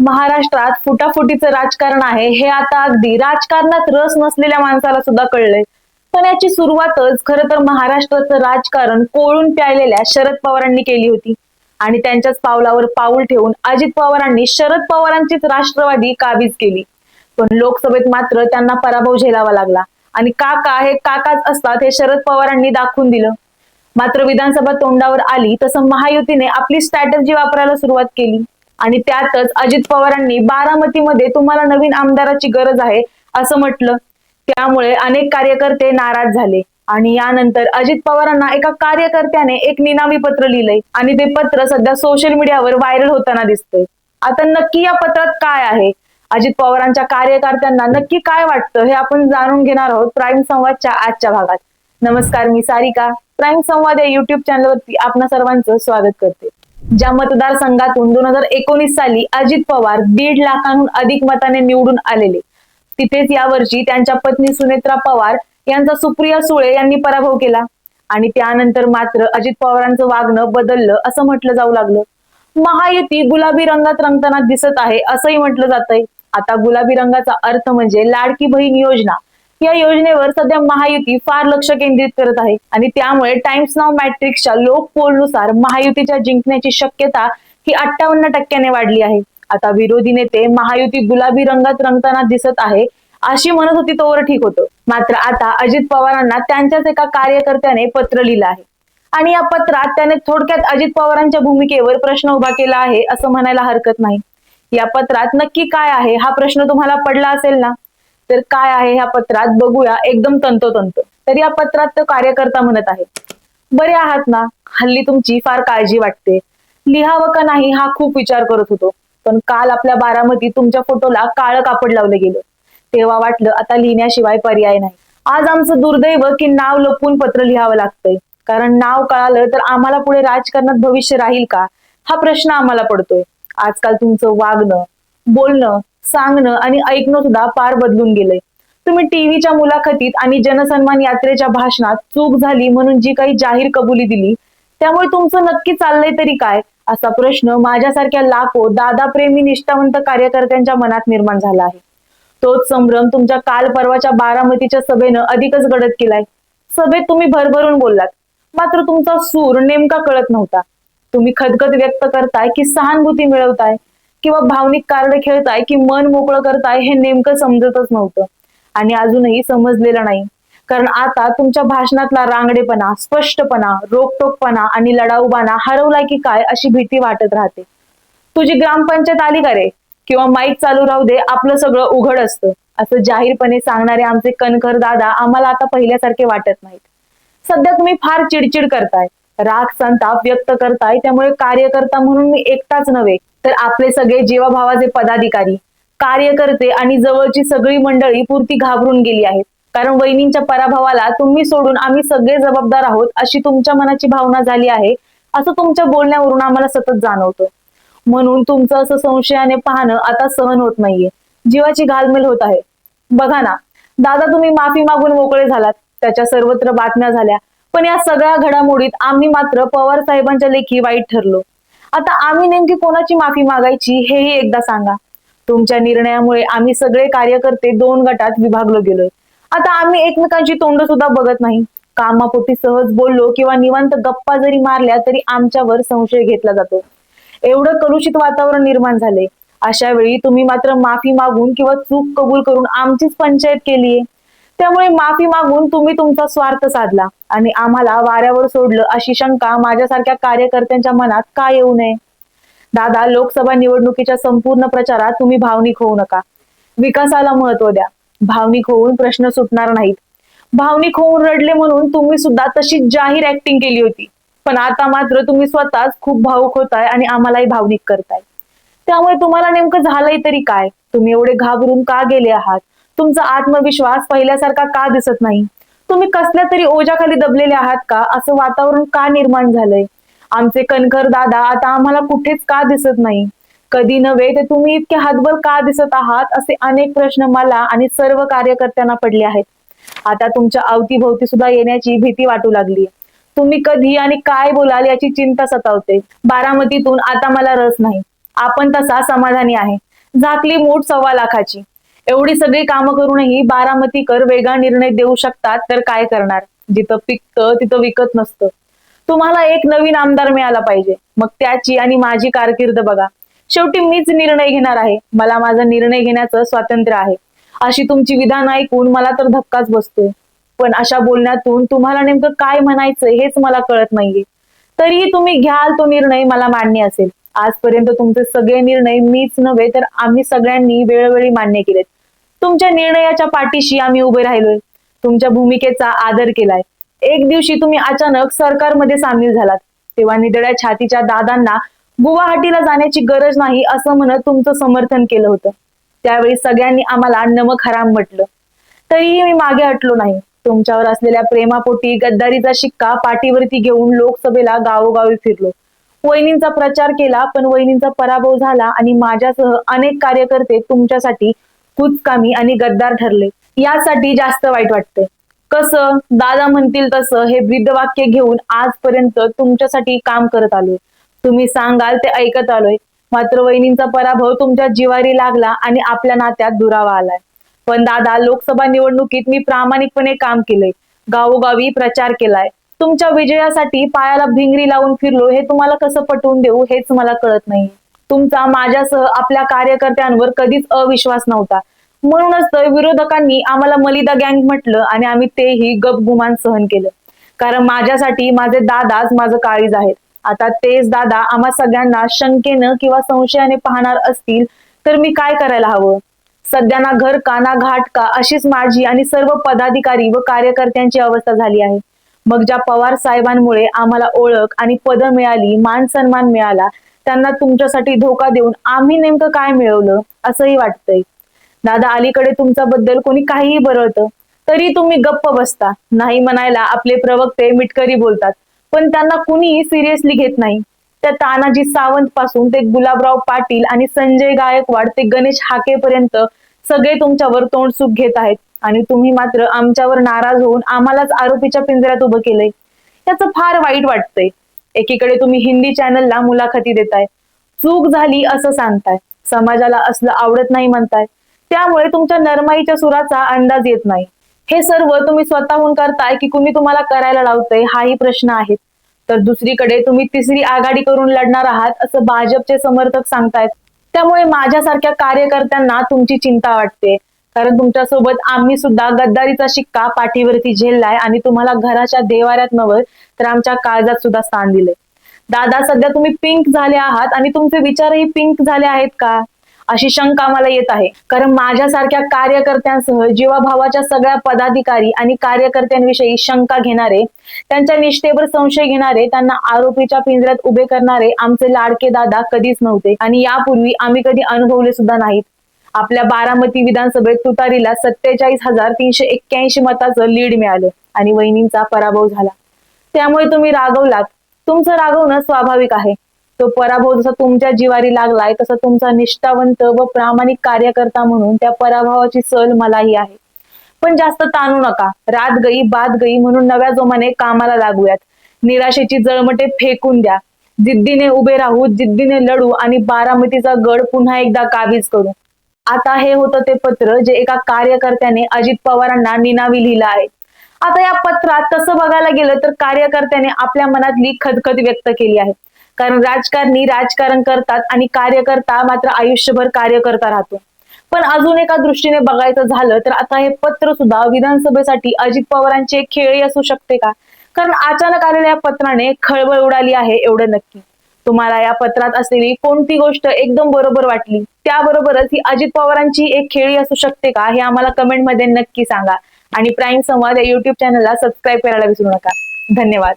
महाराष्ट्रात फुटाफुटीचं राजकारण आहे हे आता अगदी राजकारणात रस नसलेल्या माणसाला सुद्धा कळलंय. पण याची सुरुवातच खरं तर महाराष्ट्राचं राजकारण कोळून प्यायलेल्या शरद पवारांनी केली होती. आणि त्यांच्याच पावलावर पाऊल ठेवून अजित पवारांनी शरद पवारांचीच राष्ट्रवादी काबीज केली. पण लोकसभेत मात्र त्यांना पराभव झेलावा लागला. आणि काका हे काकाच असतात हे शरद पवारांनी दाखवून दिलं. मात्र विधानसभा तोंडावर आली तसं महायुतीने आपली स्ट्रॅटर्जी वापरायला सुरुवात केली. आणि त्यातच अजित पवारांनी बारामतीमध्ये तुम्हाला नवीन आमदाराची गरज आहे असं म्हटलं. त्यामुळे अनेक कार्यकर्ते नाराज झाले. आणि यानंतर अजित पवारांना एका कार्यकर्त्याने एक निनामी पत्र लिहिलंय. आणि ते पत्र सध्या सोशल मीडियावर व्हायरल होताना दिसतंय. आता नक्की या पत्रात काय आहे? अजित पवारांच्या कार्यकर्त्यांना नक्की काय वाटतं हे आपण जाणून घेणार आहोत प्राईम संवादच्या आजच्या भागात. नमस्कार मी सारिका. प्राईम संवाद या युट्यूब चॅनलवरती आपणा सर्वांचं स्वागत करते. ज्या मतदारसंघातून दोन हजार एकोणीस साली अजित पवार दीड लाखांहून अधिक मताने निवडून आलेले. तिथेच यावर्षी त्यांच्या पत्नी सुनेत्रा पवार यांचा सुप्रिया सुळे यांनी पराभव केला. आणि त्यानंतर मात्र अजित पवारांचं वागणं बदललं असं म्हटलं जाऊ लागलं. महायुती गुलाबी रंगात रंगताना दिसत आहे असंही म्हटलं जातंय. आता गुलाबी रंगाचा अर्थ म्हणजे लाडकी बहीण योजना. या योजनेवर सध्या महायुती फार लक्ष केंद्रित करत आहे. आणि त्यामुळे टाइम्स नाव मॅट्रिक्सच्या लोक पोलनुसार महायुतीच्या जिंकण्याची शक्यता ही अठ्ठावन्न टक्क्याने वाढली आहे. आता विरोधी नेते महायुती गुलाबी रंगात रंगताना दिसत आहे अशी म्हणत होती तोवर ठीक होतं. मात्र आता अजित पवारांना त्यांच्याच एका कार्यकर्त्याने पत्र लिहिलं आहे. आणि या पत्रात त्याने थोडक्यात अजित पवारांच्या भूमिकेवर प्रश्न उभा केला आहे असं म्हणायला हरकत नाही. या पत्रात नक्की काय आहे हा प्रश्न तुम्हाला पडला असेल ना? तर काय आहे ह्या पत्रात? बघूया. एकदम तंतोतंत. तर या पत्रात तो कार्यकर्ता म्हणत आहे बरे आहात ना? हल्ली तुमची फार काळजी वाटते. लिहावं का नाही हा खूप विचार करत होतो. पण काल आपल्या बारामती तुमच्या फोटोला काळं कापड लावलं गेलं. तेव्हा वाटलं आता लिहिण्याशिवाय पर्याय नाही. आज आमचं दुर्दैव की नाव लपवून पत्र लिहावं लागतंय. कारण नाव कळालं तर आम्हाला पुढे राजकारणात भविष्य राहील का? हा प्रश्न आम्हाला पडतोय. आजकाल तुमचं वागणं बोलणं सांगणं आणि ऐकणं सुद्धा फार बदलून गेलंय. तुम्ही टीव्हीच्या मुलाखतीत आणि जनसन्मान यात्रेच्या भाषणात चूक झाली म्हणून जी काही जाहीर कबुली दिली त्यामुळे तुमचं नक्की चाललंय तरी काय? असा प्रश्न माझ्यासारख्या लाखो दादा प्रेमी निष्ठावंत कार्यकर्त्यांच्या मनात निर्माण झाला आहे. तोच संभ्रम तुमच्या काल परवाच्या बारामतीच्या सभेनं अधिकच गडद केलाय. सभेत तुम्ही भरभरून बोललात. मात्र तुमचा सूर नेमका कळत नव्हता. तुम्ही खदखद व्यक्त करताय की सहानुभूती मिळवताय. किंवा भावनिक कार्ड खेळताय की मन मोकळं करताय हे नेमकं समजतच नव्हतं. आणि अजूनही समजलेलं नाही. कारण आता तुमच्या भाषणातला रांगडेपणा स्पष्टपणा रोकटोकपणा आणि लढाऊबाणा हरवलाय की काय अशी भीती वाटत राहते. तुझी ग्रामपंचायत आली का रे? किंवा माईक चालू राहू दे आपलं सगळं उघड असतं. असं जाहीरपणे सांगणारे आमचे कणखर दादा आम्हाला आता पहिल्यासारखे वाटत नाहीत. सध्या तुम्ही फार चिडचिड करताय. राग संताप व्यक्त करताय त्यामुळे कार्यकर्ता म्हणून मी एकटाच नव्हे. तर आपले सगळे जीवाभावाचे पदाधिकारी कार्यकर्ते आणि जवळची सगळी मंडळी पुरती घाबरून गेली आहेत. कारण वहिनींच्या पराभवाला तुम्ही सोडून आम्ही सगळे जबाबदार आहोत अशी तुमच्या मनाची भावना झाली आहे असं तुमच्या बोलण्यावरून आम्हाला सतत जाणवतं. म्हणून तुमचं असं संशयाने पाहणं आता सहन होत नाहीये. जीवाची घालमेल होत आहे. बघा ना दादा तुम्ही माफी मागून मोकळे झालात त्याच्या सर्वत्र बातम्या झाल्या पण या सगळ्या घडामोडीत आम्ही मात्र पवार साहेबांच्या लेखी वाईट ठरलो. आता आम्ही नेमकी कोणाची माफी मागायची हेही एकदा सांगा. तुमच्या निर्णयामुळे आम्ही सगळे कार्यकर्ते दोन गटात विभागलो गेलोय आता आम्ही एकमेकांची तोंड सुद्धा बघत नाही. कामापोटी सहज बोललो किंवा निवांत गप्पा जरी मारल्या तरी आमच्यावर संशय घेतला जातो. एवढं कलुषित वातावरण निर्माण झाले. अशा वेळी तुम्ही मात्र माफी मागून किंवा चूक कबूल करून आमचीच पंचायत केलीये. त्यामुळे माफी मागून तुम्ही तुमचा स्वार्थ साधला. आणि आम्हाला वाऱ्यावर सोडलं अशी शंका माझ्यासारख्या कार्यकर्त्यांच्या मनात का येऊ नये? दादा लोकसभा निवडणुकीच्या संपूर्ण प्रचारात तुम्ही भावनिक होऊ नका. विकासाला महत्त्व द्या. भावनिक होऊन प्रश्न सुटणार नाहीत. भावनिक होऊन रडले म्हणून तुम्ही सुद्धा तशी जाहीर ऍक्टिंग केली होती. पण आता मात्र तुम्ही स्वतःच खूप भावुक होताय आणि आम्हालाही भावनिक करताय. त्यामुळे तुम्हाला नेमकं झालंय तरी काय? तुम्ही एवढे घाबरून का गेले आहात? तुमचा आत्मविश्वास पहिल्यासारखा का दिसत नाही? तुम्ही कसल्या तरी ओझ्याखाली दबलेले आहात का? असं वातावरण का निर्माण झालंय? आमचे कणखर दादा आता आम्हाला कुठेच का दिसत नाही? कधी नव्हे ते तुम्ही इतके हातभर का दिसत आहात? असे अनेक प्रश्न मला आणि सर्व कार्यकर्त्यांना पडले आहेत. आता तुमच्या अवतीभोवती सुद्धा येण्याची भीती वाटू लागली तुम्ही कधी आणि काय बोलाल याची चिंता सतावते. बारामतीतून आता मला रस नाही. आपण तसा समाधानी आहे. झाकली मूठ सव्वा लाखाची. एवढी सगळी कामं करूनही बारामतीकर वेगळा निर्णय देऊ शकतात तर काय करणार? जिथं पिकतं तिथं विकत नसतं. तुम्हाला एक नवीन आमदार मिळाला पाहिजे. मग त्याची आणि माझी कारकीर्द बघा. शेवटी मीच निर्णय घेणार आहे. मला माझा निर्णय घेण्याचं स्वातंत्र्य आहे. अशी तुमची विधान ऐकून मला तर धक्काच बसतोय. पण अशा बोलण्यातून तुम्हाला नेमकं काय म्हणायचं हेच मला कळत नाहीये. तरीही तुम्ही घ्याल तो निर्णय मला मान्य असेल. आजपर्यंत तुमचे सगळे निर्णय मीच नव्हे तर आम्ही सगळ्यांनी वेळोवेळी मान्य केलेत. तुमच्या निर्णयाच्या पाठीशी आम्ही उभे राहिलोय. तुमच्या भूमिकेचा आदर केलाय. एक दिवशी तुम्ही अचानक सरकारमध्ये सामील झालात. तेव्हा निदळ्या छातीच्या दादांना गुवाहाटीला जाण्याची गरज नाही असं म्हणत तुमचं समर्थन केलं होतं. त्यावेळी सगळ्यांनी आम्हाला नमक हराम म्हटलं. तरीही मी मागे हटलो नाही. तुमच्यावर असलेल्या प्रेमापोटी गद्दारीचा शिक्का पाठीवरती घेऊन लोकसभेला गावोगावी फिरलो. वहिनींचा प्रचार केला पण वहिनींचा पराभव झाला आणि माझ्यासह अनेक कार्यकर्ते तुमच्यासाठी कुचकामी आणि गद्दार ठरले. यासाठी जास्त वाईट वाटते कसं? दादा म्हणतील तसं. हे ब्रीदवाक्य घेऊन आजपर्यंत तुमच्यासाठी काम करत आलोय. तुम्ही सांगाल ते ऐकत आलोय. मात्र वहिनींचा पराभव तुमच्या जिवारी लागला आणि आपल्या नात्यात दुरावा आलाय. पण दादा लोकसभा निवडणुकीत मी प्रामाणिकपणे काम केलंय. गावोगावी प्रचार केलाय. तुमच्या विजयासाठी पायाला भिंगरी लावून फिरलो हे तुम्हाला कसं पटवून देऊ हेच मला कळत नाही. तुमचा माझ्यासह आपल्या कार्यकर्त्यांवर कधीच अविश्वास नव्हता. म्हणूनच तर विरोधकांनी आम्हाला मलिदा गँग म्हटलं आणि आम्ही तेही गपगुमान सहन केलं. कारण माझ्यासाठी माझे दादाच माझं काळीज आहेत. आता तेच दादा आम्हा सगळ्यांना शंकेनं किंवा संशयाने पाहणार असतील तर मी काय करायला हवं? सध्या ना घर का ना घाट का? अशीच माझी आणि सर्व पदाधिकारी व कार्यकर्त्यांची अवस्था झाली आहे. मग ज्या पवार साहेबांमुळे आम्हाला ओळख आणि पद मिळाली मान सन्मान मिळाला त्यांना तुमच्यासाठी धोका देऊन आम्ही नेमकं काय मिळवलं असंही वाटतंय. दादा अलीकडे तुमच्याबद्दल कोणी काहीही बरळतं तरी तुम्ही गप्प बसता. नाही म्हणायला आपले प्रवक्ते मिटकरी बोलतात पण त्यांना कुणीही सिरियसली घेत नाही. त्या तानाजी सावंत पासून ते गुलाबराव पाटील आणि संजय गायकवाड ते गणेश हाकेपर्यंत सगळे तुमच्यावर तोंड सुख घेत आहेत. आणि तुम्ही मात्र आमच्यावर नाराज होऊन आम्हालाच आरोपीच्या पिंजऱ्यात उभं केलंय. त्याचं फार वाईट वाटतंय. एकीकडे तुम्ही हिंदी चॅनलला मुलाखती देताय. चूक झाली असं सांगताय. समाजाला असलं आवडत नाही म्हणताय. त्यामुळे तुमच्या नरमाईच्या सुराचा अंदाज येत नाही. हे सर्व तुम्ही स्वतःहून करताय की कुणी तुम्हाला करायला लावतंय हाही प्रश्न आहे. तर दुसरीकडे तुम्ही तिसरी आघाडी करून लढणार आहात असं भाजपचे समर्थक सांगतायत. त्यामुळे माझ्यासारख्या कार्यकर्त्यांना तुमची चिंता वाटते. कारण तुमच्यासोबत आम्ही सुद्धा गद्दारीचा शिक्का पाठीवरती झेललाय आणि तुम्हाला घराच्या देवाऱ्यात नव्हे तर आमच्या काळजात सुद्धा स्थान दिले दादा सध्या तुम्ही पिंक झाले आहात आणि तुमचे विचारही पिंक झाले आहेत का? अशी शंका मला येत आहे. कारण माझ्यासारख्या कार्यकर्त्यांसह जीवाभावाच्या सगळ्या पदाधिकारी आणि कार्यकर्त्यांविषयी शंका घेणारे त्यांच्या निष्ठेवर संशय घेणारे त्यांना आरोपीच्या पिंजऱ्यात उभे करणारे आमचे लाडके दादा कधीच नव्हते. आणि यापूर्वी आम्ही कधी अनुभवले सुद्धा नाहीत. आपल्या बारामती विधानसभेत तुतारीला सत्तेचाळीस हजार तीनशे एक्क्याऐंशी मताचं लीड मिळालं आणि वहिनींचा पराभव झाला. त्यामुळे तुम्ही रागवलात. तुमचं रागवणं स्वाभाविक आहे. तो पराभव जसा तुमच्या जिवारी लागलाय तसा तुमचा निष्ठावंत व प्रामाणिक कार्यकर्ता म्हणून त्या पराभवाची सल मलाही आहे. पण जास्त ताणू नका. रात गई बाद गई म्हणून नव्या जोमाने कामाला लागूयात. निराशेची जळमटे फेकून द्या. जिद्दीने उभे राहू जिद्दीने लढू आणि बारामतीचा गड पुन्हा एकदा काबीज करू. आता हे होतं ते पत्र जे एका कार्यकर्त्याने अजित पवारांना निनावी लिहिलं आहे. आता या पत्रात तसं बघायला गेलं तर कार्यकर्त्याने आपल्या मनातली खदखद व्यक्त केली आहे. कारण राजकारणी राजकारण करतात आणि कार्यकर्ता मात्र आयुष्यभर कार्यकर्ता राहतो. पण अजून एका दृष्टीने बघायचं झालं तर आता हे पत्र सुद्धा विधानसभेसाठी अजित पवारांची एक खेळी असू शकते का? कारण अचानक आलेल्या या पत्राने खळबळ उडाली आहे एवढं नक्की. तुम्हाला या पत्रात असलेली कोणती गोष्ट एकदम बरोबर वाटली त्याबरोबरच ही अजित पवारांची एक खेळी असू शकते का हे आम्हाला कमेंटमध्ये नक्की सांगा. आणि प्राईम संवाद या युट्यूब चॅनलला सबस्क्राईब करायला विसरू नका. धन्यवाद.